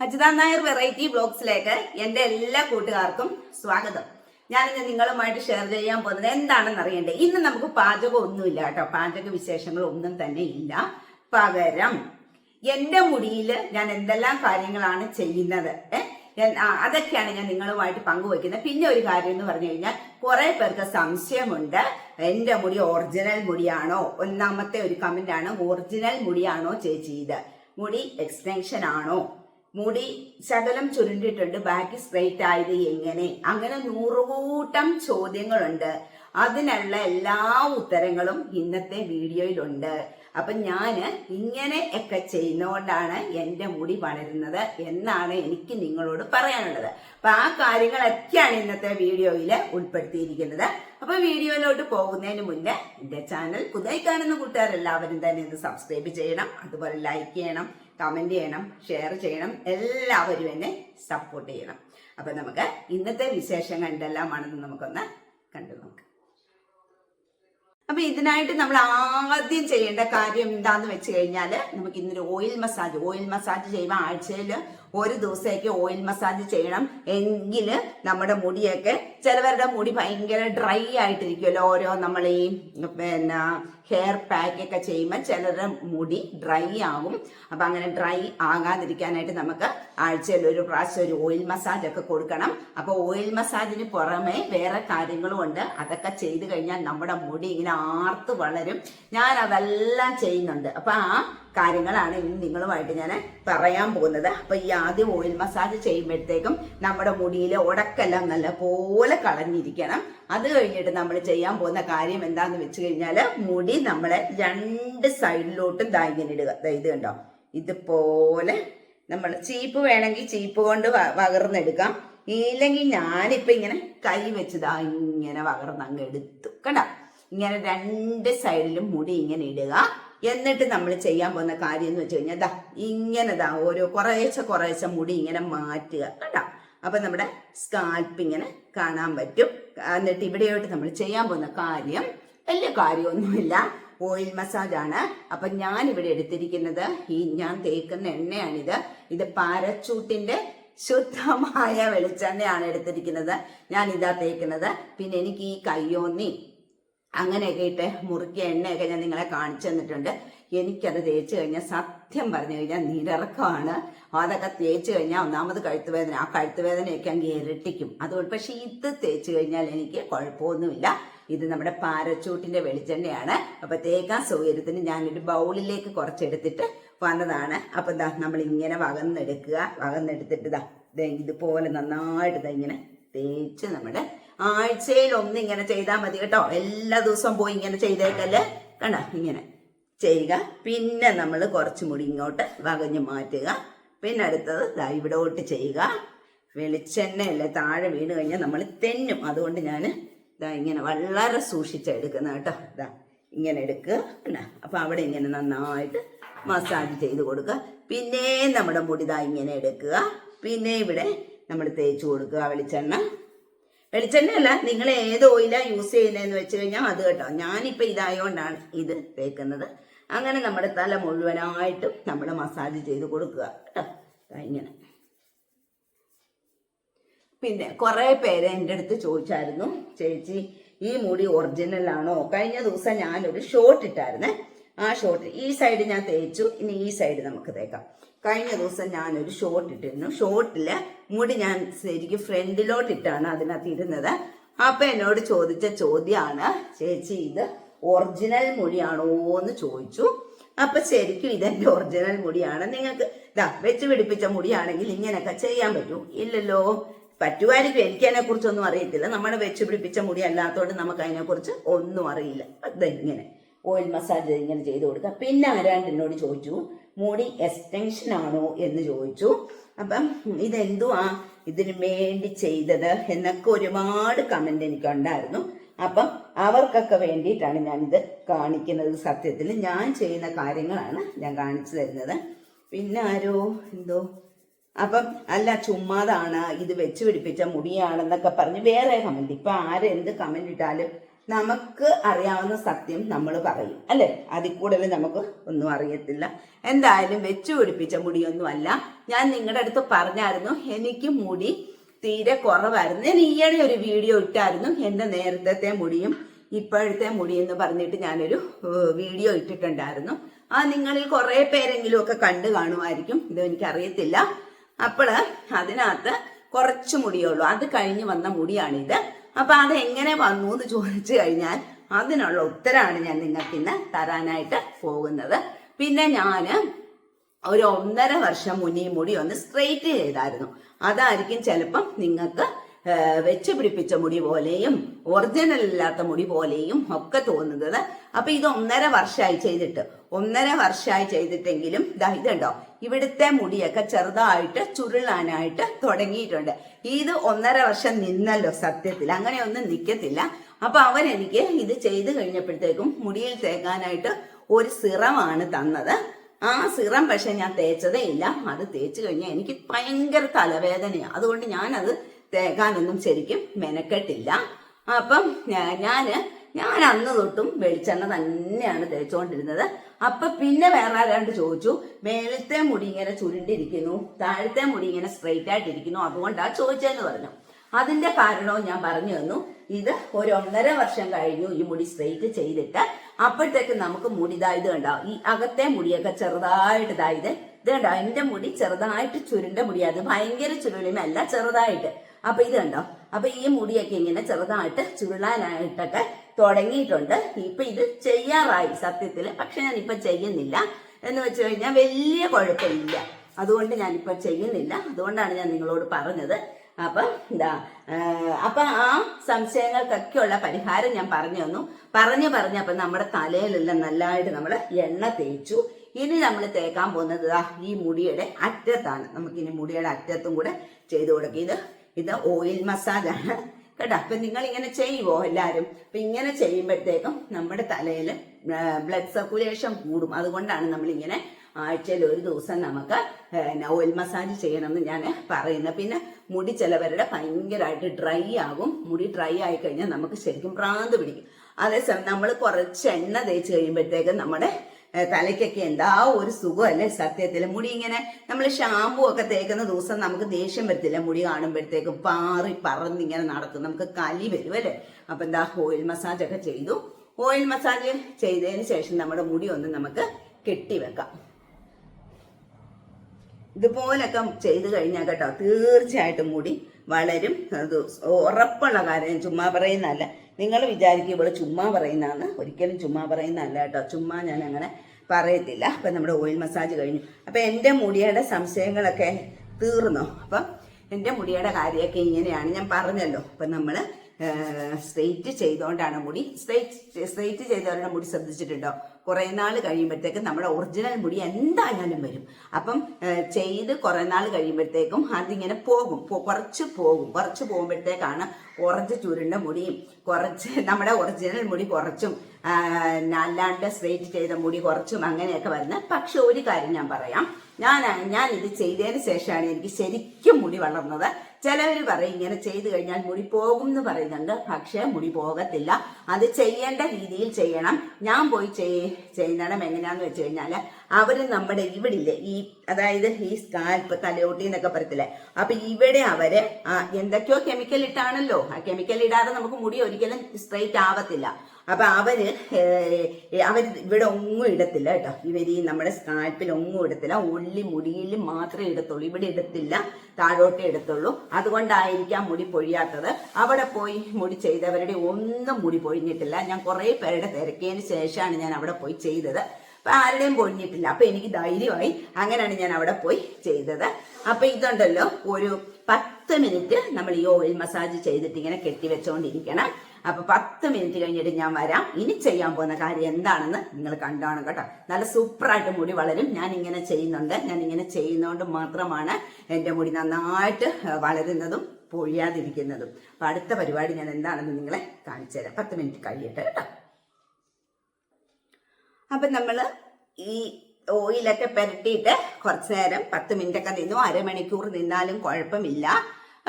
Ajitha Nair variety ബ്ലോഗ്സിലേക്ക് എന്റെ എല്ലാ കൂട്ടുകാർക്കും സ്വാഗതം. ഞാനിന്ന് നിങ്ങളുമായിട്ട് ഷെയർ ചെയ്യാൻ പോകുന്നത് എന്താണെന്ന് അറിയണ്ടേ? ഇന്ന് നമുക്ക് പാചകം ഒന്നുമില്ല കേട്ടോ. പാചക വിശേഷങ്ങൾ ഒന്നും തന്നെ ഇല്ല. പകരം എന്റെ മുടിയിൽ ഞാൻ എന്തെല്ലാം കാര്യങ്ങളാണ് ചെയ്യുന്നത് അതൊക്കെയാണ് ഞാൻ നിങ്ങളുമായിട്ട് പങ്കുവയ്ക്കുന്നത്. പിന്നെ ഒരു കാര്യം എന്ന് പറഞ്ഞു കഴിഞ്ഞാൽ കുറെ പേർക്ക് സംശയമുണ്ട് എന്റെ മുടി ഒറിജിനൽ മുടിയാണോ? ഒന്നാമത്തെ ഒരു കമന്റ് ആണ് ഒറിജിനൽ മുടിയാണോ ചേച്ചി ഇത്? മുടി എക്സ്റ്റൻഷൻ ആണോ? മുടി ശകലം ചുരുണ്ടിട്ടുണ്ട് ബാക്കി സ്ട്രെയിറ്റ് ആയത് എങ്ങനെ? അങ്ങനെ നൂറുകൂട്ടം ചോദ്യങ്ങളുണ്ട്. അതിനുള്ള എല്ലാ ഉത്തരങ്ങളും ഇന്നത്തെ വീഡിയോയിലുണ്ട്. അപ്പൊ ഞാൻ ഇങ്ങനെ ഒക്കെ ചെയ്യുന്നതുകൊണ്ടാണ് എന്റെ മുടി വളരുന്നത് എന്നാണ് എനിക്ക് നിങ്ങളോട് പറയാനുള്ളത്. അപ്പൊ ആ കാര്യങ്ങളൊക്കെയാണ് ഇന്നത്തെ വീഡിയോയിൽ ഉൾപ്പെടുത്തിയിരിക്കുന്നത്. അപ്പൊ വീഡിയോയിലോട്ട് പോകുന്നതിന് മുന്നേ എന്റെ ചാനൽ പുതുതായി കാണുന്ന കൂട്ടുകാരെല്ലാവരും തന്നെ ഇത് സബ്സ്ക്രൈബ് ചെയ്യണം അതുപോലെ ലൈക്ക് ചെയ്യണം കമന്റ് ചെയ്യണം ഷെയർ ചെയ്യണം എല്ലാവരും എന്നെ സപ്പോർട്ട് ചെയ്യണം. അപ്പൊ നമുക്ക് ഇന്നത്തെ വിശേഷങ്ങൾ എന്തെല്ലാമാണെന്ന് നമുക്കൊന്ന് കണ്ടു നോക്കാം. അപ്പൊ ഇതിനായിട്ട് നമ്മൾ ആദ്യം ചെയ്യേണ്ട കാര്യം എന്താന്ന് വെച്ച് കഴിഞ്ഞാൽ നമുക്ക് ഇന്നൊരു ഓയിൽ മസാജ് ഓയിൽ മസാജ് ചെയ്യുമ്പോൾ ആഴ്ചയിൽ ഒരു ദിവസമൊക്കെ ഓയിൽ മസാജ് ചെയ്യണം. എങ്കിൽ നമ്മുടെ മുടിയൊക്കെ ചിലവരുടെ മുടി ഭയങ്കര ഡ്രൈ ആയിട്ടിരിക്കുമല്ലോ. ഓരോ നമ്മൾ ഈ പിന്നെ ഹെയർ പാക്ക് ഒക്കെ ചെയ്യുമ്പോൾ ചിലരുടെ മുടി ഡ്രൈ ആകും അപ്പൊ അങ്ങനെ ഡ്രൈ ആകാതിരിക്കാനായിട്ട് നമുക്ക് ആഴ്ചയിൽ ഒരു പ്രാവശ്യം ഒരു ഓയിൽ മസാജ് ഒക്കെ കൊടുക്കണം. അപ്പൊ ഓയിൽ മസാജിന് പുറമെ വേറെ കാര്യങ്ങളും ഉണ്ട്. അതൊക്കെ ചെയ്തു കഴിഞ്ഞാൽ നമ്മുടെ മുടി ഇങ്ങനെ ആർത്ത് വളരും. ഞാൻ അതെല്ലാം ചെയ്യുന്നുണ്ട്. അപ്പൊ ആ കാര്യങ്ങളാണ് ഇനി നിങ്ങളുമായിട്ട് ഞാൻ പറയാൻ പോകുന്നത്. അപ്പൊ ഈ ആദ്യം ഓയിൽ മസാജ് ചെയ്യുമ്പോഴത്തേക്കും നമ്മുടെ മുടിയിലെ ഉടക്കെല്ലാം നല്ല പോലെ കളഞ്ഞിരിക്കണം. അത് കഴിഞ്ഞിട്ട് നമ്മൾ ചെയ്യാൻ പോകുന്ന കാര്യം എന്താന്ന് വെച്ച് കഴിഞ്ഞാൽ മുടി നമ്മളെ രണ്ട് സൈഡിലോട്ടും ദാ ഇടുക. ഇത് കണ്ടോ? ഇതുപോലെ നമ്മൾ ചീപ്പ് വേണമെങ്കിൽ ചീപ്പ് കൊണ്ട് വകർന്നെടുക്കാം. ഇല്ലെങ്കിൽ ഞാനിപ്പൊ ഇങ്ങനെ കൈ വെച്ചതാ ഇങ്ങനെ വകർന്ന് അങ്ങ് എടുത്തു. കണ്ട? ഇങ്ങനെ രണ്ട് സൈഡിലും മുടി ഇങ്ങനെ ഇടുക. എന്നിട്ട് നമ്മൾ ചെയ്യാൻ പോകുന്ന കാര്യം എന്ന് വെച്ച് കഴിഞ്ഞാൽ ദാ ഇങ്ങനെ ദാ ഓരോ കുറേശ്ശെ കുറേശ്ശെ മുടി ഇങ്ങനെ മാറ്റുക കേട്ടോ അപ്പം നമ്മുടെ സ്കാൽപ്പ് ഇങ്ങനെ കാണാൻ പറ്റും. എന്നിട്ട് ഇവിടെയോട്ട് നമ്മൾ ചെയ്യാൻ പോകുന്ന കാര്യം വലിയ കാര്യമൊന്നുമില്ല. ഓയിൽ മസാജ് ആണ്. അപ്പൊ ഞാൻ ഇവിടെ എടുത്തിരിക്കുന്നത് ഈ ഞാൻ തേക്കുന്ന എണ്ണയാണിത്. ഇത് പാരച്ചൂട്ടിന്റെ ശുദ്ധമായ വെളിച്ചെണ്ണയാണ് എടുത്തിരിക്കുന്നത്. ഞാൻ ഇതാ തേക്കുന്നത്. പിന്നെ എനിക്ക് ഈ കയ്യോന്നി അങ്ങനെയൊക്കെ ഇട്ട് മുറുക്കിയ എണ്ണയൊക്കെ ഞാൻ നിങ്ങളെ കാണിച്ചു തന്നിട്ടുണ്ട്. എനിക്കത് തേച്ച് കഴിഞ്ഞാൽ സത്യം പറഞ്ഞു കഴിഞ്ഞാൽ നിരക്കമാണ് അതൊക്കെ തേച്ച് കഴിഞ്ഞാൽ ഒന്നാമത് കഴുത്ത് വേദന ആ കഴുത്ത് വേദനയൊക്കെ അങ്ങ് ഇരട്ടിക്കും. അതുകൊണ്ട് പക്ഷെ ഇത് തേച്ച് കഴിഞ്ഞാൽ എനിക്ക് കുഴപ്പമൊന്നുമില്ല. ഇത് നമ്മുടെ പാരച്ചൂട്ടിന്റെ വെളിച്ചെണ്ണയാണ്. അപ്പൊ തേക്കാൻ സൗകര്യത്തിന് ഞാനൊരു ബൗളിലേക്ക് കുറച്ചെടുത്തിട്ട് വന്നതാണ്. അപ്പൊ ദാ നമ്മൾ ഇങ്ങനെ വകന്നെടുക്കുക. വകന്നെടുത്തിട്ട് ഇതാ ഇതുപോലെ നന്നായിട്ട് ദാ ഇങ്ങനെ തേച്ച് നമ്മുടെ ആഴ്ചയിൽ ഒന്ന് ഇങ്ങനെ ചെയ്താൽ മതി കേട്ടോ. എല്ലാ ദിവസവും പോയി ഇങ്ങനെ ചെയ്തേക്കല്ലേ? കണ്ട? ഇങ്ങനെ ചെയ്യുക. പിന്നെ നമ്മൾ കുറച്ചും മുടി ഇങ്ങോട്ട് വകഞ്ഞ് മാറ്റുക. പിന്നെ അടുത്തത് ദാ ഇവിടോട്ട് ചെയ്യുക. വെളിച്ചെണ്ണയല്ലേ താഴെ വീണ് കഴിഞ്ഞാൽ നമ്മൾ തെന്നും. അതുകൊണ്ട് ഞാൻ ഇതാ ഇങ്ങനെ വളരെ സൂക്ഷിച്ചെടുക്കുന്ന കേട്ടോ. ഇതാ ഇങ്ങനെ എടുക്കുക. അപ്പം അവിടെ ഇങ്ങനെ നന്നായിട്ട് മസാജ് ചെയ്ത് കൊടുക്കുക. പിന്നെ നമ്മുടെ മുടി ദാ ഇങ്ങനെ എടുക്കുക. പിന്നെ ഇവിടെ നമ്മൾ തേച്ച് കൊടുക്കുക വെളിച്ചെണ്ണ. വെളിച്ചെണ്ണയല്ല നിങ്ങൾ ഏത് ഓയിലാണ് യൂസ് ചെയ്യുന്നതെന്ന് വെച്ച് കഴിഞ്ഞാൽ അത് കേട്ടോ. ഞാനിപ്പോൾ ഇതായതുകൊണ്ടാണ് ഇത് തേക്കുന്നത്. അങ്ങനെ നമ്മുടെ തല മുഴുവനായിട്ടും നമ്മൾ മസാജ് ചെയ്ത് കൊടുക്കുക കേട്ടോ. ഇങ്ങനെ. പിന്നെ കുറേ പേര് എന്റെ അടുത്ത് ചോദിച്ചായിരുന്നു ചേച്ചി ഈ മുടി ഒറിജിനൽ ആണോ? കഴിഞ്ഞ ദിവസം ഞാനൊരു ഷോട്ട് ഇട്ടായിരുന്നേ. ആ ഷോർട്ട് ഈ സൈഡ് ഞാൻ തേച്ചു. ഇനി ഈ സൈഡ് നമുക്ക് തേക്കാം. കഴിഞ്ഞ ദിവസം ഞാനൊരു ഷോർട്ട് ഇട്ടിരുന്നു. ഷോർട്ടിൽ മുടി ഞാൻ ശരിക്കും ഫ്രണ്ടിലോട്ട് ഇട്ടാണ് അതിനകത്ത് ഇരുന്നത്. അപ്പൊ എന്നോട് ചോദിച്ച ചോദ്യമാണ് ചേച്ചി ഇത് ഒറിജിനൽ മുടിയാണോ എന്ന് ചോദിച്ചു. അപ്പൊ ശരിക്കും ഇതെന്റെ ഒറിജിനൽ മുടിയാണ്. നിങ്ങൾക്ക് ഇതാ വെച്ച് പിടിപ്പിച്ച മുടിയാണെങ്കിൽ ഇങ്ങനെയൊക്കെ ചെയ്യാൻ പറ്റൂ. ഇല്ലല്ലോ. പറ്റുമായിരിക്കും. എനിക്ക് അതിനെ കുറിച്ചൊന്നും അറിയത്തില്ല. നമ്മുടെ വെച്ച് പിടിപ്പിച്ച മുടി അല്ലാത്തതുകൊണ്ട് നമുക്ക് അതിനെക്കുറിച്ച് ഒന്നും അറിയില്ല. അത് ഇങ്ങനെ ഓയിൽ മസാജ് ഇങ്ങനെ ചെയ്ത് കൊടുക്കുക പിന്നെ ആരാണ്ട് എന്നോട് ചോദിച്ചു മുടി എക്സ്റ്റൻഷൻ ആണോ? എന്ന് ചോദിച്ചു. അപ്പം ഇതെന്തുവാ ഇതിന് വേണ്ടി ചെയ്തത് എന്നൊക്കെ ഒരുപാട് കമന്റ് എനിക്ക് ഉണ്ടായിരുന്നു. അപ്പം അവർക്കൊക്കെ വേണ്ടിയിട്ടാണ് ഞാനിത് കാണിക്കുന്നത്. സത്യത്തിൽ ഞാൻ ചെയ്യുന്ന കാര്യങ്ങളാണ് ഞാൻ കാണിച്ചു തരുന്നത്. പിന്നെ ആരോ എന്തോ. അപ്പം അല്ല ചുമ്മാതാണ് ഇത് വെച്ച് പിടിപ്പിച്ച മുടിയാണെന്നൊക്കെ പറഞ്ഞ് വേറെ കമന്റ് ഇപ്പൊ ആരെന്ത് കമന്റ് ഇട്ടാലും നമുക്ക് അറിയാവുന്ന സത്യം നമ്മൾ പറയും അല്ലെ? അതിൽ കൂടുതൽ നമുക്ക് ഒന്നും അറിയത്തില്ല. എന്തായാലും വെച്ചു പിടിപ്പിച്ച മുടിയൊന്നും അല്ല ഞാൻ നിങ്ങളുടെ അടുത്ത് പറഞ്ഞായിരുന്നു എനിക്ക് മുടി തീരെ കുറവായിരുന്നു. ഞാൻ ഈയിടെ ഒരു വീഡിയോ ഇട്ടായിരുന്നു എന്റെ നേരത്തെ മുടിയും ഇപ്പോഴത്തെ മുടി എന്ന് പറഞ്ഞിട്ട് ഞാനൊരു വീഡിയോ ഇട്ടിട്ടുണ്ടായിരുന്നു. ആ നിങ്ങളിൽ കുറെ പേരെങ്കിലും ഒക്കെ കണ്ടു കാണുമായിരിക്കും. ഇത് എനിക്കറിയത്തില്ല. അപ്പോൾ അതിനകത്ത് കുറച്ച് മുടിയുള്ളൂ അത് കഴിഞ്ഞ് വന്ന മുടിയാണിത്. അപ്പൊ അത് എങ്ങനെ വന്നു എന്ന് ചോദിച്ചു കഴിഞ്ഞാൽ അതിനുള്ള ഉത്തരമാണ് ഞാൻ നിങ്ങൾക്ക് ഇന്ന് തരാനായിട്ട് പോകുന്നത്. പിന്നെ ഞാൻ ഒരു ഒന്നര വർഷം മുന്നേ മുടി ഒന്ന് സ്ട്രെയിറ്റ് ചെയ്തായിരുന്നു. അതായിരിക്കും ചിലപ്പം നിങ്ങൾക്ക് വെച്ച് പിടിപ്പിച്ച മുടി പോലെയും ഒറിജിനൽ ഇല്ലാത്ത മുടി പോലെയും ഒക്കെ തോന്നുന്നത്. അപ്പൊ ഇത് ഒന്നര വർഷമായി ചെയ്തിട്ട് ഒന്നര വർഷമായി ചെയ്തിട്ടെങ്കിലും ഇതുണ്ടോ? ഇവിടുത്തെ മുടിയൊക്കെ ചെറുതായിട്ട് ചുരുളാനായിട്ട് തുടങ്ങിയിട്ടുണ്ട്. ഇത് ഒന്നര വർഷം നിന്നല്ലോ സത്യത്തിൽ. അങ്ങനെയൊന്നും നിൽക്കത്തില്ല അപ്പൊ അവൻ എനിക്ക് ഇത് ചെയ്ത് കഴിഞ്ഞപ്പോഴത്തേക്കും മുടിയിൽ തേക്കാനായിട്ട് ഒരു സിറമാണ് തന്നത്. ആ സിറം പക്ഷെ ഞാൻ തേച്ചതേ ഇല്ല. അത് തേച്ച് കഴിഞ്ഞാൽ എനിക്ക് ഭയങ്കര തലവേദനയാണ് അതുകൊണ്ട് ഞാനത് തേക്കാനൊന്നും ശരിക്കും മെനക്കെട്ടില്ല. അപ്പം ഞാൻ ഞാൻ അന്ന് തൊട്ടും വെളിച്ചെണ്ണ തന്നെയാണ് തേച്ചുകൊണ്ടിരുന്നത് അപ്പൊ പിന്നെ വേറെ ആരാണ്ട് ചോദിച്ചു മേലത്തെ മുടി ഇങ്ങനെ ചുരുണ്ടിരിക്കുന്നു താഴത്തെ മുടി ഇങ്ങനെ സ്ട്രെയിറ്റ് ആയിട്ടിരിക്കുന്നു അതുകൊണ്ടാ ചോദിച്ചതെന്ന് പറഞ്ഞു. അതിന്റെ കാരണവും ഞാൻ പറഞ്ഞു തന്നു. ഇത് ഒരു ഒന്നര വർഷം കഴിഞ്ഞു ഈ മുടി സ്ട്രെയിറ്റ് ചെയ്തിട്ട്. അപ്പോഴത്തേക്ക് നമുക്ക് മുടി ഇതായത് ഉണ്ടാവും ഈ അകത്തെ മുടിയൊക്കെ ചെറുതായിട്ട് ഇതായത് ഇത്. കണ്ടോ? എന്റെ മുടി ചെറുതായിട്ട് ചുരുണ്ട മുടിയാണ് ഭയങ്കര ചുരുളിമല്ല ചെറുതായിട്ട്. അപ്പൊ ഇത് കണ്ടോ? അപ്പൊ ഈ മുടിയൊക്കെ ഇങ്ങനെ ചെറുതായിട്ട് ചുരുളാനായിട്ടൊക്കെ തുടങ്ങിയിട്ടുണ്ട്. ഇപ്പൊ ഇത് ചെയ്യാറായി സത്യത്തിൽ പക്ഷെ ഞാൻ ഇപ്പൊ ചെയ്യുന്നില്ല. എന്ന് വെച്ച് കഴിഞ്ഞാൽ വലിയ കുഴപ്പമില്ല. അതുകൊണ്ട് ഞാനിപ്പോ ചെയ്യുന്നില്ല. അതുകൊണ്ടാണ് ഞാൻ നിങ്ങളോട് പറഞ്ഞത്. അപ്പൊ എന്താ അപ്പൊ ആ സംശയങ്ങൾക്കൊക്കെയുള്ള പരിഹാരം ഞാൻ പറഞ്ഞു തന്നു. പറഞ്ഞു പറഞ്ഞപ്പോ നമ്മുടെ തലയിലെല്ലാം നല്ലതായിട്ട് നമ്മൾ എണ്ണ തേച്ചു. ഇനി നമ്മൾ തേക്കാൻ പോകുന്നത് ഈ മുടിയുടെ അറ്റത്താണ്. നമുക്കിനി മുടിയുടെ അറ്റത്തും കൂടെ ചെയ്തു കൊടുക്കുക ഇത് ഇത് ഓയിൽ മസാജാണ് കേട്ടോ? അപ്പൊ നിങ്ങൾ ഇങ്ങനെ ചെയ്യുവോ എല്ലാവരും അപ്പൊ ഇങ്ങനെ ചെയ്യുമ്പോഴത്തേക്കും നമ്മുടെ തലയിൽ ബ്ലഡ് സർക്കുലേഷൻ കൂടും. അതുകൊണ്ടാണ് നമ്മൾ ഇങ്ങനെ ആഴ്ചയിൽ ഒരു ദിവസം നമുക്ക് ഓയിൽ മസാജ് ചെയ്യണമെന്ന് ഞാൻ പറയുന്നത്. പിന്നെ മുടി ചിലവരുടെ ഭയങ്കരമായിട്ട് ഡ്രൈ ആകും. മുടി ഡ്രൈ ആയി കഴിഞ്ഞാൽ നമുക്ക് ശരിക്കും പ്രാന്ത് പിടിക്കും. അതേസമയം നമ്മൾ കുറച്ച് എണ്ണ തേച്ച് കഴിയുമ്പോഴത്തേക്കും നമ്മുടെ തലയ്ക്കൊക്കെ എന്താ ഒരു സുഖമല്ലേ സത്യത്തിൽ? മുടി ഇങ്ങനെ നമ്മൾ ഷാമ്പു ഒക്കെ തേക്കുന്ന ദിവസം നമുക്ക് ദേഷ്യം വരത്തില്ല. മുടി കാണുമ്പോഴത്തേക്കും പാറി പറന്ന് ഇങ്ങനെ നടക്കും. നമുക്ക് കലി വരും അല്ലേ? അപ്പൊ എന്താ ഓയിൽ മസാജ് ഒക്കെ ചെയ്തു. ഓയിൽ മസാജ് ചെയ്തതിന് ശേഷം നമ്മുടെ മുടി ഒന്ന് നമുക്ക് കെട്ടിവെക്കാം. ഇതുപോലൊക്കെ ചെയ്തു കഴിഞ്ഞാൽ കേട്ടോ തീർച്ചയായിട്ടും മുടി വളരും. അത് ഉറപ്പുള്ള കാര്യം ചുമ്മാ പറയുന്നതല്ല. നിങ്ങൾ വിചാരിക്കും ഇവിടെ ചുമ്മാ പറയുന്നതാണ്. ഒരിക്കലും ചുമ്മാ പറയുന്നതല്ല കേട്ടോ. ചുമ്മാ ഞാൻ അങ്ങനെ പറയത്തില്ല. അപ്പം നമ്മുടെ ഓയിൽ മസാജ് കഴിഞ്ഞു. അപ്പം എന്റെ മുടിയുടെ സംശയങ്ങളൊക്കെ തീർന്നോ? അപ്പം എന്റെ മുടിയുടെ കാര്യമൊക്കെ ഇങ്ങനെയാണ്. ഞാൻ പറഞ്ഞല്ലോ. അപ്പം നമ്മൾ സ്ട്രെയിറ്റ് ചെയ്തുകൊണ്ടാണ് മുടി. സ്ട്രെയിറ്റ് സ്ട്രെയിറ്റ് ചെയ്തവരുടെ മുടി ശ്രദ്ധിച്ചിട്ടുണ്ടോ? കുറേ നാൾ കഴിയുമ്പോഴത്തേക്കും നമ്മുടെ ഒറിജിനൽ മുടി എന്തായാലും വരും. അപ്പം ചെയ്ത് കുറേ നാൾ കഴിയുമ്പോഴത്തേക്കും അതിങ്ങനെ പോകും. കുറച്ച് പോകും. കുറച്ച് പോകുമ്പോഴത്തേക്കാണ് കുറച്ച് ചുരുണ്ട മുടിയും കുറച്ച് നമ്മുടെ ഒറിജിനൽ മുടി കുറച്ചും അല്ലാണ്ട് സ്ട്രെയിറ്റ് ചെയ്ത മുടി കുറച്ചും അങ്ങനെയൊക്കെ വരുന്നത് പക്ഷെ ഒരു കാര്യം ഞാൻ പറയാം. ഞാൻ ഞാൻ ഇത് ചെയ്തതിന് ശേഷമാണ് എനിക്ക് ശരിക്കും മുടി വളർന്നത്. ചിലവർ പറയും ഇങ്ങനെ ചെയ്തു കഴിഞ്ഞാൽ മുടി പോകും എന്ന് പറയുന്നുണ്ട്. പക്ഷേ മുടി പോകത്തില്ല. അത് ചെയ്യേണ്ട രീതിയിൽ ചെയ്യണം. ഞാൻ പോയി ചെയ്യണം എങ്ങനെയാന്ന് വെച്ച് കഴിഞ്ഞാൽ അവർ നമ്മുടെ ഇവിടില്ലേ ഈ അതായത് ഈ സ്കാൽപ്പ് തലയോട്ടി എന്നൊക്കെ പറയത്തില്ലേ? അപ്പൊ ഇവിടെ അവർ എന്തൊക്കെയോ കെമിക്കൽ ഇട്ടാണല്ലോ. ആ കെമിക്കൽ ഇടാതെ നമുക്ക് മുടി ഒരിക്കലും സ്ട്രൈറ്റ് ആവത്തില്ല. അപ്പൊ അവർ അവർ ഇവിടെ ഒന്നും ഇടത്തില്ല കേട്ടോ. ഇവർ ഈ നമ്മുടെ സ്കാൽപ്പിൽ ഒന്നും ഇടത്തില്ല. ഉള്ളി മുടിയിൽ മാത്രമേ ഇടത്തുള്ളൂ. ഇവിടെ ഇടത്തില്ല. താഴോട്ടേ എടുത്തുള്ളൂ അതുകൊണ്ടായിരിക്കാം മുടി പൊഴിയാത്തത്. അവിടെ പോയി മുടി ചെയ്തവരുടെ ഒന്നും മുടി പൊഴിഞ്ഞിട്ടില്ല. ഞാൻ കുറെ പേരുടെ തിരക്കിയതിന് ശേഷമാണ് ഞാൻ അവിടെ പോയി ചെയ്തത്. അപ്പൊ ആരുടെയും പൊഴിഞ്ഞിട്ടില്ല അപ്പൊ എനിക്ക് ധൈര്യമായി അങ്ങനെയാണ് ഞാൻ അവിടെ പോയി ചെയ്തത്. അപ്പൊ ഇതുണ്ടല്ലോ ഒരു പത്ത് മിനിറ്റ് നമ്മൾ ഈ ഓയിൽ മസാജ് ചെയ്തിട്ട് ഇങ്ങനെ കെട്ടി വെച്ചോണ്ടിരിക്കണം. അപ്പൊ പത്ത് മിനിറ്റ് കഴിഞ്ഞിട്ട് ഞാൻ വരാം. ഇനി ചെയ്യാൻ പോകുന്ന കാര്യം എന്താണെന്ന് നിങ്ങൾ കണ്ടാണ് കേട്ടോ. നല്ല സൂപ്പറായിട്ട് മുടി വളരും. ഞാൻ ഇങ്ങനെ ചെയ്യുന്നുണ്ട്. ഞാൻ ഇങ്ങനെ ചെയ്യുന്നതുകൊണ്ട് മാത്രമാണ് എന്റെ മുടി നന്നായിട്ട് വളരുന്നതും പൊഴിയാതിരിക്കുന്നതും. അപ്പൊ അടുത്ത പരിപാടി ഞാൻ എന്താണെന്ന് നിങ്ങളെ കാണിച്ചു തരാം. പത്ത് മിനിറ്റ് കഴിയട്ടെ കേട്ടോ. അപ്പൊ നമ്മൾ ഈ ഓയിലൊക്കെ പെരട്ടിയിട്ട് കുറച്ചു നേരം പത്ത് മിനിറ്റ് ഒക്കെ നിന്നു. അരമണിക്കൂർ നിന്നാലും കുഴപ്പമില്ല.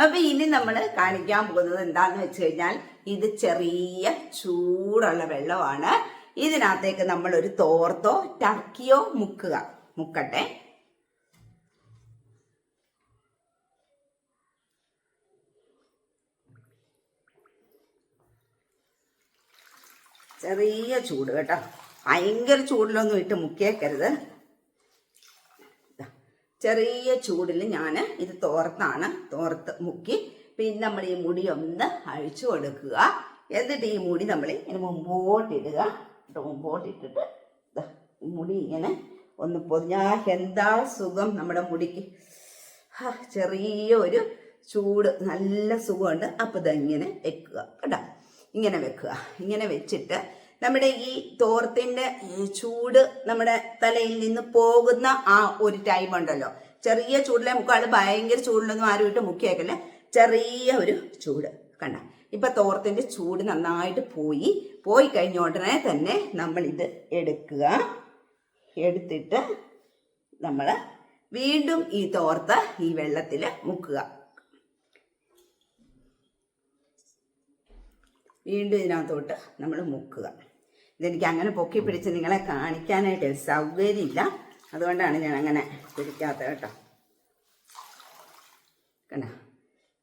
അപ്പൊ ഇനി നമ്മൾ കാണിക്കാൻ പോകുന്നത് എന്താന്ന് വെച്ച് കഴിഞ്ഞാൽ ഇത് ചെറിയ ചൂടുള്ള വെള്ളമാണ്. ഇതിനകത്തേക്ക് നമ്മൾ ഒരു തോർത്തോ ടർക്കിയോ മുക്കുക. മുക്കട്ടെ. ചെറിയ ചൂട് കേട്ടോ. ഭയങ്കര ചൂടിലൊന്നും ഇട്ട് മുക്കിയേക്കരുത്. ചെറിയ ചൂടിൽ ഞാൻ ഇത് തോർത്താണ്. തോർത്ത് മുക്കി പിന്നെ നമ്മൾ ഈ മുടി ഒന്ന് അഴിച്ചു കൊടുക്കുക. എന്നിട്ട് ഈ മുടി നമ്മൾ ഇങ്ങനെ മുമ്പോട്ടിടുക മുമ്പോട്ടിട്ടിട്ട് മുടി ഇങ്ങനെ ഒന്ന് പൊതിഞ്ഞാ. എന്താ സുഖം നമ്മുടെ മുടിക്ക്. ചെറിയ ഒരു ചൂട് നല്ല സുഖമുണ്ട്. അപ്പോൾ ഇതെങ്ങനെ വെക്കുക. കേട്ടോ ഇങ്ങനെ വെക്കുക. ഇങ്ങനെ വെച്ചിട്ട് നമ്മുടെ ഈ തോർത്തിന്റെ ചൂട് നമ്മുടെ തലയിൽ നിന്ന് പോകുന്ന ആ ഒരു ടൈം ഉണ്ടല്ലോ. ചെറിയ ചൂടിലെ മുക്കാൾ ഭയങ്കര ചൂടിലൊന്നും ആരും ഇട്ട് മുക്കിയേക്കല്ലേ. ചെറിയ ഒരു ചൂട്. കണ്ട? ഇപ്പൊ തോർത്തിന്റെ ചൂട് നന്നായിട്ട് പോയി. പോയി കഴിഞ്ഞ ഉടനെ തന്നെ നമ്മൾ ഇത് എടുക്കുക. എടുത്തിട്ട് നമ്മൾ വീണ്ടും ഈ തോർത്ത് ഈ വെള്ളത്തിൽ മുക്കുക. വീണ്ടും ഇതിനകത്തോട്ട് നമ്മൾ മുക്കുക. ഇതെനിക്ക് അങ്ങനെ പൊക്കി പിടിച്ച് നിങ്ങളെ കാണിക്കാനായിട്ട് സൗകര്യമില്ല. അതുകൊണ്ടാണ് ഞാൻ അങ്ങനെ പിടിക്കാത്തത് കേട്ടോ. കണ്ട?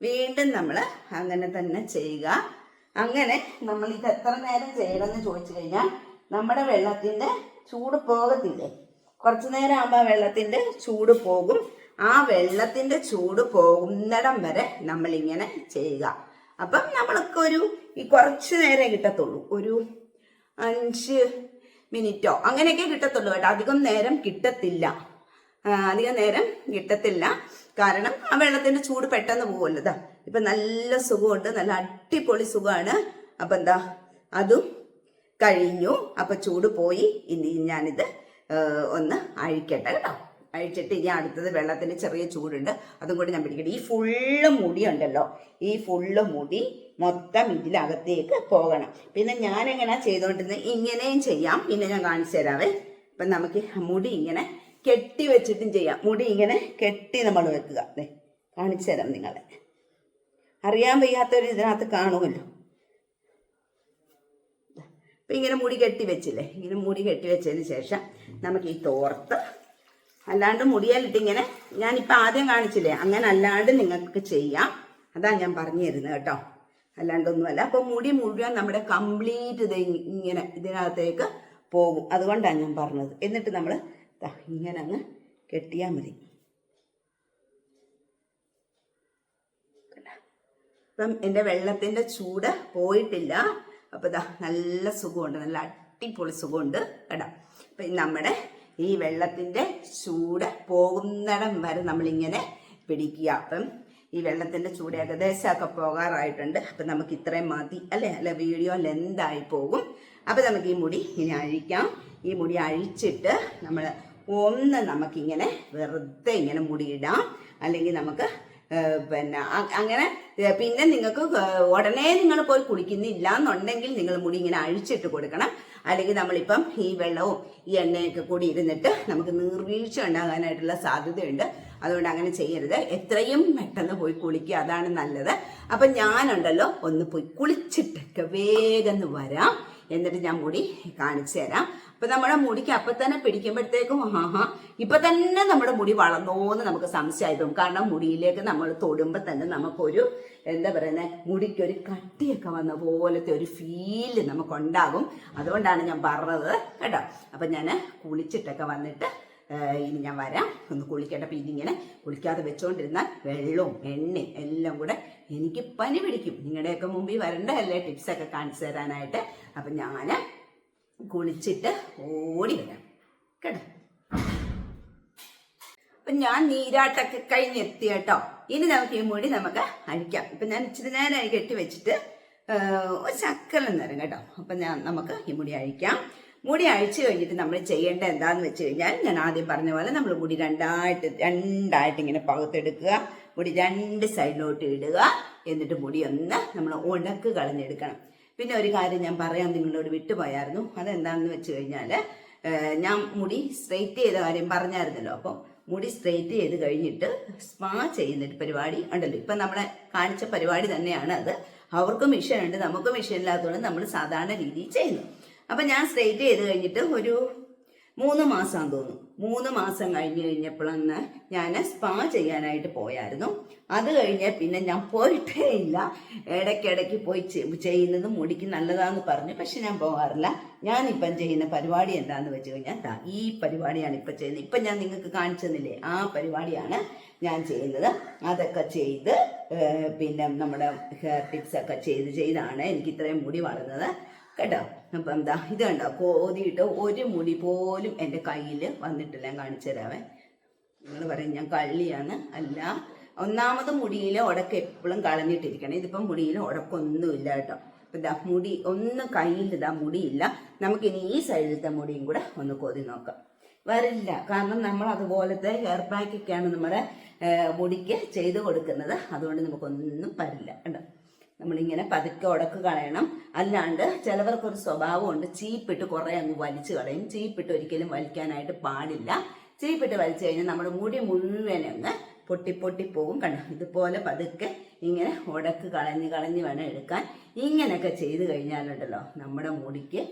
വീണ്ടും നമ്മൾ അങ്ങനെ തന്നെ ചെയ്യുക. അങ്ങനെ നമ്മൾ ഇത് എത്ര നേരം ചെയ്യണമെന്ന് ചോദിച്ചു കഴിഞ്ഞാൽ നമ്മുടെ വെള്ളത്തിന്റെ ചൂട് പോകത്തില്ലേ? കുറച്ചു നേരം ആകുമ്പോൾ വെള്ളത്തിന്റെ ചൂട് പോകും. ആ വെള്ളത്തിന്റെ ചൂട് പോകുന്നിടം വരെ നമ്മളിങ്ങനെ ചെയ്യുക. അപ്പം നമ്മൾക്ക് ഒരു ഈ കുറച്ച് നേരം കിട്ടത്തുള്ളൂ. ഒരു അഞ്ച് മിനിറ്റോ അങ്ങനെയൊക്കെ കിട്ടത്തുള്ളൂ കേട്ടോ. അധികം നേരം കിട്ടത്തില്ല. അധികം നേരം കിട്ടത്തില്ല. കാരണം ആ വെള്ളത്തിന്റെ ചൂട് പെട്ടെന്ന് പോകുമല്ലോ ഇതാ ഇപ്പൊ നല്ല സുഖമുണ്ട്. നല്ല അടിപൊളി സുഖമാണ്. അപ്പൊ എന്താ അതും കഴിഞ്ഞു. അപ്പൊ ചൂട് പോയി. ഇനി ഞാനിത് ഒന്ന് അഴിക്കട്ടെ കേട്ടോ. അഴിച്ചിട്ട് ഇനി അടുത്തത് വെള്ളത്തിന് ചെറിയ ചൂടുണ്ട്. അതും കൂടി ഞാൻ പിടിക്കട്ടെ. ഈ ഫുള്ള് മുടി ഉണ്ടല്ലോ. ഈ ഫുള്ള് മുടി മൊത്തം ഇതിലകത്തേക്ക് പോകണം. പിന്നെ ഞാൻ എങ്ങനെയാ ചെയ്തുകൊണ്ടിരുന്നത് ഇങ്ങനെയും ചെയ്യാം. പിന്നെ ഞാൻ കാണിച്ചു തരാവേ. അപ്പം നമുക്ക് മുടി ഇങ്ങനെ കെട്ടി വെച്ചിട്ടും ചെയ്യാം. മുടി ഇങ്ങനെ കെട്ടി നമ്മൾ വെക്കുക. ദേ കാണിച്ചു തരാം നിങ്ങളെ. അറിയാൻ വയ്യാത്തവർ ഇതിനകത്ത് കാണുമല്ലോ. അപ്പം ഇങ്ങനെ മുടി കെട്ടി വെച്ചില്ലേ? ഇങ്ങനെ മുടി കെട്ടി വെച്ചതിന് ശേഷം നമുക്ക് ഈ തോർത്ത് അല്ലാണ്ട് മുടിയാലിട്ട് ഇങ്ങനെ ഞാനിപ്പോൾ ആദ്യം കാണിച്ചില്ലേ? അങ്ങനെ അല്ലാണ്ട് നിങ്ങൾക്ക് ചെയ്യാം. അതാ ഞാൻ പറഞ്ഞു തരുന്നത് കേട്ടോ. അല്ലാണ്ടൊന്നുമല്ല. അപ്പോൾ മുടി മുഴുവൻ നമ്മുടെ കംപ്ലീറ്റ് ഇത് ഇങ്ങനെ ഇതിനകത്തേക്ക് പോകും. അതുകൊണ്ടാണ് ഞാൻ പറഞ്ഞത്. എന്നിട്ട് നമ്മൾ ഇങ്ങനെ അങ്ങ് കെട്ടിയാൽ മതി. ഇപ്പം എന്റെ വെള്ളത്തിന്റെ ചൂട് പോയിട്ടില്ല. അപ്പോൾ ഇതാ നല്ല സുഖമുണ്ട്. നല്ല അടിപൊളി സുഖമുണ്ട് കേട്ടോ. അപ്പം നമ്മുടെ ഈ വെള്ളത്തിന്റെ ചൂട് പോകുന്നിടം വരെ നമ്മളിങ്ങനെ പിടിക്കുക. അപ്പം ഈ വെള്ളത്തിന്റെ ചൂട് ഏകദേശമൊക്കെ പോകാറായിട്ടുണ്ട്. അപ്പം നമുക്ക് ഇത്രയും മതി അല്ലേ? അല്ല വീഡിയോ ലെന്തായി പോകും. അപ്പം നമുക്ക് ഈ മുടി ഇനി അഴിക്കാം. ഈ മുടി അഴിച്ചിട്ട് നമ്മൾ ഒന്ന് നമുക്കിങ്ങനെ വെറുതെ ഇങ്ങനെ മുടിയിടാം. അല്ലെങ്കിൽ നമുക്ക് പിന്നെ അങ്ങനെ പിന്നെ നിങ്ങൾക്ക് ഉടനെ നിങ്ങൾ പോയി കുളിക്കുന്നില്ല എന്നുണ്ടെങ്കിൽ നിങ്ങൾ മുടി ഇങ്ങനെ അഴിച്ചിട്ട് കൊടുക്കണം. അല്ലെങ്കിൽ നമ്മളിപ്പം ഈ വെള്ളവും ഈ എണ്ണയൊക്കെ കൂടി ഇരുന്നിട്ട് നമുക്ക് നീർവീഴ്ച ഉണ്ടാകാനായിട്ടുള്ള സാധ്യതയുണ്ട്. അതുകൊണ്ട് അങ്ങനെ ചെയ്യരുത്. എത്രയും പെട്ടെന്ന് പോയി കുളിക്കുക അതാണ് നല്ലത്. അപ്പം ഞാനുണ്ടല്ലോ ഒന്ന് പോയി കുളിച്ചിട്ടൊക്കെ വേഗം വരാം. എന്നിട്ട് ഞാൻ മുടി കാണിച്ചു തരാം. അപ്പൊ നമ്മുടെ മുടിക്ക് അപ്പൊ തന്നെ പിടിക്കുമ്പോഴത്തേക്കും ആഹാ ഇപ്പൊ തന്നെ നമ്മുടെ മുടി വളർന്നോന്ന് നമുക്ക് സംശയമായി തോന്നും കാരണം മുടിയിലേക്ക് നമ്മൾ തൊടുമ്പോൾ തന്നെ നമുക്കൊരു എന്താ പറയുന്നത് മുടിക്കൊരു കട്ടിയൊക്കെ വന്ന പോലത്തെ ഒരു ഫീൽ നമുക്കുണ്ടാകും. അതുകൊണ്ടാണ് ഞാൻ പറഞ്ഞത് കേട്ടോ. അപ്പം ഞാൻ കുളിച്ചിട്ടൊക്കെ വന്നിട്ട് ഇനി ഞാൻ വരാം. ഒന്ന് കുളിക്കട്ടെ. അപ്പം ഇതിങ്ങനെ കുളിക്കാതെ വെച്ചുകൊണ്ടിരുന്നാൽ വെള്ളവും എണ്ണയും എല്ലാം കൂടെ എനിക്ക് പനി പിടിക്കും. നിങ്ങളുടെയൊക്കെ മുമ്പിൽ വരണ്ടല്ലേ ടിപ്സൊക്കെ കാണിച്ചു തരാനായിട്ട്. അപ്പം ഞാൻ കുളിച്ചിട്ട് ഓടി വരാം. കേട്ടോ. അപ്പം ഞാൻ നീരാട്ടൊക്കെ കഴിഞ്ഞെത്തി കേട്ടോ. ഇനി നമുക്ക് ഈ മുടി നമുക്ക് അഴിക്കാം. ഇപ്പം ഞാൻ ഇച്ചിരി നേരം കെട്ടി വെച്ചിട്ട് ഒരു ചക്കല നേരം കേട്ടോ. അപ്പം ഞാൻ നമുക്ക് ഈ മുടി അഴിക്കാം. മുടി അഴിച്ചു കഴിഞ്ഞിട്ട് നമ്മൾ ചെയ്യേണ്ട എന്താന്ന് വെച്ച് കഴിഞ്ഞാൽ ഞാൻ ആദ്യം പറഞ്ഞ പോലെ നമ്മൾ മുടി രണ്ടായിട്ട് രണ്ടായിട്ട് ഇങ്ങനെ പകുത്തെടുക്കുക. മുടി രണ്ട് സൈഡിലോട്ട് ഇടുക. എന്നിട്ട് മുടി ഒന്ന് നമ്മൾ ഉണക്ക് കളഞ്ഞെടുക്കണം. പിന്നെ ഒരു കാര്യം ഞാൻ പറയാൻ നിങ്ങളോട് വിട്ടുപോയായിരുന്നു. അതെന്താണെന്ന് വെച്ച് കഴിഞ്ഞാൽ ഞാൻ മുടി സ്ട്രെയിറ്റ് ചെയ്ത കാര്യം പറഞ്ഞായിരുന്നല്ലോ. അപ്പം മുടി സ്ട്രെയിറ്റ് ചെയ്ത് കഴിഞ്ഞിട്ട് സ്പാ ചെയ്യുന്നൊരു പരിപാടി ഉണ്ടല്ലോ. ഇപ്പം നമ്മളെ കാണിച്ച പരിപാടി തന്നെയാണ് അത്. അവർക്കും മിഷൻ ഉണ്ട് നമുക്കും മിഷൻ ഇല്ലാത്തതുകൊണ്ട് നമ്മൾ സാധാരണ രീതിയിൽ ചെയ്യുന്നു. അപ്പം ഞാൻ സ്ട്രെയിറ്റ് ചെയ്ത് കഴിഞ്ഞിട്ട് ഒരു മൂന്ന് മാസം തോന്നും. മൂന്ന് മാസം കഴിഞ്ഞ് കഴിഞ്ഞപ്പോഴന്ന് ഞാൻ സ്പാ ചെയ്യാനായിട്ട് പോയായിരുന്നു. അത് കഴിഞ്ഞ് പിന്നെ ഞാൻ പോയിട്ടേ ഇല്ല. ഇടയ്ക്കിടയ്ക്ക് പോയി ചെയ്യുന്നത് മുടിക്ക് നല്ലതാന്ന് പറഞ്ഞു. പക്ഷെ ഞാൻ പോകാറില്ല. ഞാനിപ്പം ചെയ്യുന്ന പരിപാടി എന്താന്ന് വെച്ച് കഴിഞ്ഞാൽ ഈ പരിപാടിയാണ് ഇപ്പം ചെയ്യുന്നത്. ഇപ്പം ഞാൻ നിങ്ങൾക്ക് കാണിച്ചു ആ പരിപാടിയാണ് ഞാൻ ചെയ്യുന്നത്. അതൊക്കെ ചെയ്ത് പിന്നെ നമ്മുടെ ഹെയർ ടിപ്സ് ഒക്കെ ചെയ്ത് ചെയ്താണ് എനിക്ക് ഇത്രയും മുടി വളർന്നത്. കേട്ടോ? അപ്പം എന്താ ഇത് കണ്ടോ? കോതിയിട്ട് ഒരു മുടി പോലും എന്റെ കയ്യിൽ വന്നിട്ടില്ല ഞാൻ കാണിച്ചു തരാവേ. നിങ്ങൾ പറയും ഞാൻ കള്ളിയാണ്. അല്ല ഒന്നാമത് മുടിയിൽ ഉടക്ക് എപ്പോഴും കളഞ്ഞിട്ടിരിക്കണം. ഇതിപ്പം മുടിയിൽ ഉടക്കൊന്നുമില്ല കേട്ടോ. ഇതാ മുടി ഒന്ന് കയ്യിൽ ഇതാ മുടിയില്ല. നമുക്കിനി ഈ സൈഡിലത്തെ മുടിയും കൂടെ ഒന്ന് കൊതി നോക്കാം. വരില്ല. കാരണം നമ്മൾ അതുപോലത്തെ ഹെയർ പാക്കൊക്കെയാണ് നമ്മുടെ മുടിക്ക് ചെയ്ത് കൊടുക്കുന്നത്. അതുകൊണ്ട് നമുക്കൊന്നും വരില്ല. കണ്ടോ? നമ്മളിങ്ങനെ പതുക്കെ ഉടക്ക് കളയണം. അല്ലാണ്ട് ചിലവർക്കൊരു സ്വഭാവമുണ്ട് ചീപ്പിട്ട് കുറേ അങ്ങ് വലിച്ചു കളയും. ചീപ്പിട്ട് ഒരിക്കലും വലിക്കാനായിട്ട് പാടില്ല. ചീപ്പിട്ട് വലിച്ചു കഴിഞ്ഞാൽ നമ്മുടെ മുടി മുഴുവൻ അങ്ങ് പൊട്ടി പൊട്ടി പോകും കണ്ടോ? ഇതുപോലെ പതുക്കെ ഇങ്ങനെ ഉടക്ക് കളഞ്ഞ് കളഞ്ഞ് വേണം എടുക്കാൻ. ഇങ്ങനെയൊക്കെ ചെയ്ത് കഴിഞ്ഞാലുണ്ടല്ലോ നമ്മുടെ മുടിക്ക്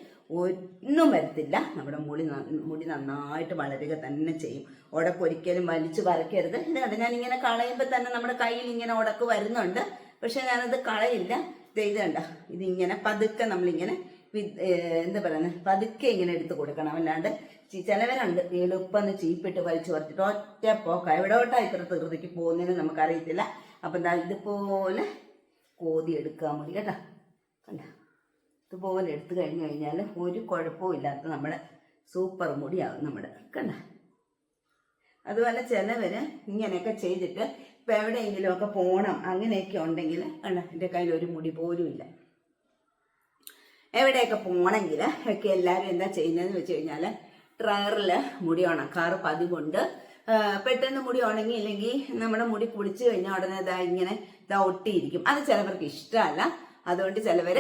ഒന്നും വരത്തില്ല. നമ്മുടെ മുടി മുടി നന്നായിട്ട് വളരുക തന്നെ ചെയ്യും. ഉടക്ക് ഒരിക്കലും വലിച്ചു പറിക്കരുത്. ഇത് കണ്ടോ ഞാൻ ഇങ്ങനെ കളയുമ്പോൾ തന്നെ നമ്മുടെ കയ്യിൽ ഇങ്ങനെ ഉടക്ക് വരുന്നുണ്ട്. പക്ഷെ ഞാനത് കളയില്ല. ദേ ഇത് കണ്ട? ഇതിങ്ങനെ പതുക്കെ നമ്മളിങ്ങനെ എന്താ പറയുന്നത് പതുക്കെ ഇങ്ങനെ എടുത്ത് കൊടുക്കണം. അല്ലാണ്ട് ചിലവരുണ്ട്. എളുപ്പം ചീപ്പിട്ട് വലിച്ചു പറിച്ചിട്ട് ഒറ്റ പോക്ക. എവിടോട്ടാ ഇത്ര തീർത്തിക്ക് പോകുന്നതിന് നമുക്കറിയത്തില്ല. അപ്പം എന്താ ഇതുപോലെ കോതി എടുക്കാൻ മതി കേട്ടോ. കണ്ട? ഇതുപോലെ എടുത്തു കഴിഞ്ഞു കഴിഞ്ഞാൽ ഒരു കുഴപ്പവും ഇല്ലാത്ത നമ്മുടെ സൂപ്പർ മുടിയാവും നമ്മുടെ. കണ്ട? അതുപോലെ ചിലവര് ഇങ്ങനെയൊക്കെ ചെയ്തിട്ട് ഇപ്പം എവിടെയെങ്കിലും ഒക്കെ പോകണം അങ്ങനെയൊക്കെ ഉണ്ടെങ്കിൽ ആണ് എന്റെ കയ്യിൽ ഒരു മുടി പോലും ഇല്ല. എവിടെയൊക്കെ പോകണമെങ്കിൽ ഒക്കെ എല്ലാവരും എന്താ ചെയ്യുന്നതെന്ന് വെച്ച് കഴിഞ്ഞാൽ ഡ്രയറിൽ മുടി ഉണക്കാറ് പതിവുണ്ട്. പെട്ടെന്ന് മുടി ഉണങ്ങിയില്ലെങ്കിൽ നമ്മുടെ മുടി കുളിച്ച് കഴിഞ്ഞാൽ ഉടനെ ഇതാ ഇങ്ങനെ ഇതാ ഒട്ടിയിരിക്കും. അത് ചിലവർക്ക് ഇഷ്ടമല്ല. അതുകൊണ്ട് ചിലവർ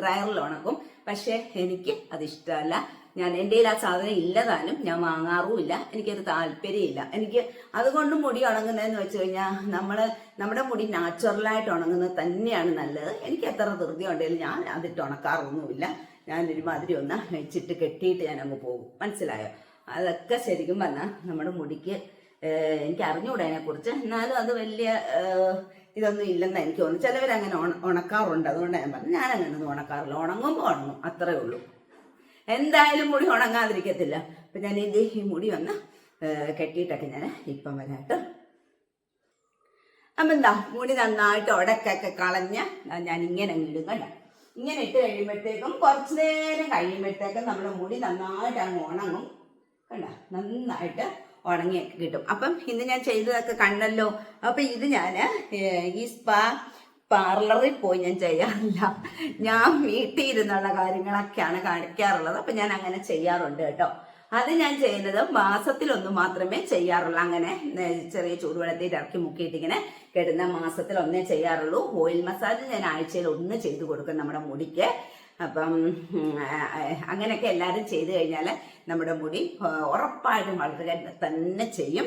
ഡ്രയറിൽ ഉണക്കും. പക്ഷേ എനിക്ക് അത് ഇഷ്ടമല്ല. ഞാൻ എന്റെ കയ്യിൽ ആ സാധനം ഇല്ലതാനും ഞാൻ വാങ്ങാറുമില്ല. എനിക്കത് താല്പര്യമില്ല. എനിക്ക് അതുകൊണ്ട് മുടി ഉണങ്ങുന്നതെന്ന് വെച്ച് കഴിഞ്ഞാൽ നമ്മൾ നമ്മുടെ മുടി നാച്ചുറലായിട്ട് ഉണങ്ങുന്നത് തന്നെയാണ് നല്ലത്. എനിക്ക് എത്ര ധൃതി ഉണ്ടെങ്കിലും ഞാൻ അതിട്ട് ഉണക്കാറൊന്നുമില്ല. ഞാൻ ഒരുമാതിരി ഒന്ന് വെച്ചിട്ട് കെട്ടിയിട്ട് ഞാൻ അങ്ങ് പോകും. മനസ്സിലായോ? അതൊക്കെ ശരിക്കും പറഞ്ഞാൽ നമ്മുടെ മുടിക്ക് എനിക്ക് അറിഞ്ഞുകൂടെ അതിനെക്കുറിച്ച്. എന്നാലും അത് വലിയ ഇതൊന്നും ഇല്ലെന്ന് എനിക്ക് തോന്നുന്നു ചിലവരങ്ങനെ ഉണ- ഉണക്കാറുണ്ട്. അതുകൊണ്ട് ഞാൻ പറഞ്ഞു ഞാനങ്ങനെ ഒന്നും ഉണക്കാറില്ല. ഉണങ്ങുമ്പോൾ ഉണങ്ങും. അത്രേ ഉള്ളൂ. എന്തായാലും മുടി ഉണങ്ങാതിരിക്കത്തില്ല. അപ്പം ഞാൻ ഇത് ഈ മുടി ഒന്ന് കെട്ടിയിട്ടൊക്കെ ഞാൻ ഇപ്പം വരാട്ടോ അപ്പം എന്താ മുടി നന്നായിട്ട് ഉടക്കൊക്കെ കളഞ്ഞ് ഞാൻ ഇങ്ങനെ ഇടും കണ്ടോ ഇങ്ങനെ ഇട്ട് കഴിയുമ്പോഴത്തേക്കും കുറച്ച് നേരം കഴിയുമ്പോഴത്തേക്കും നമ്മുടെ മുടി നന്നായിട്ട് അങ്ങ് ഉണങ്ങും കണ്ടോ നന്നായിട്ട് ഉണങ്ങിയൊക്കെ കിട്ടും. അപ്പം ഇന്ന് ഞാൻ ചെയ്തതൊക്കെ കണ്ടല്ലോ. അപ്പം ഇത് ഞാൻ ഈ സ്പാ പാർലറിൽ പോയി ഞാൻ ചെയ്യാറില്ല. ഞാൻ വീട്ടിൽ ഇരുന്നുള്ള കാര്യങ്ങളൊക്കെയാണ് കാണിക്കാറുള്ളത്. അപ്പം ഞാൻ അങ്ങനെ ചെയ്യാറുണ്ട് കേട്ടോ. അത് ഞാൻ ചെയ്യുന്നത് മാസത്തിലൊന്ന് മാത്രമേ ചെയ്യാറുള്ളൂ. അങ്ങനെ ചെറിയ ചൂടുവെള്ളത്തിൽ ഇറക്കി മുക്കിയിട്ട് ഇങ്ങനെ കിടന്ന മാസത്തിൽ ഒന്നേ ചെയ്യാറുള്ളൂ. ഓയിൽ മസാജ് ഞാൻ ആഴ്ചയിൽ ഒന്ന് ചെയ്തു കൊടുക്കും നമ്മുടെ മുടിക്ക്. അപ്പം അങ്ങനെയൊക്കെ എല്ലാവരും ചെയ്തു കഴിഞ്ഞാൽ നമ്മുടെ മുടി ഉറപ്പായിട്ടും വളരുക തന്നെ ചെയ്യും.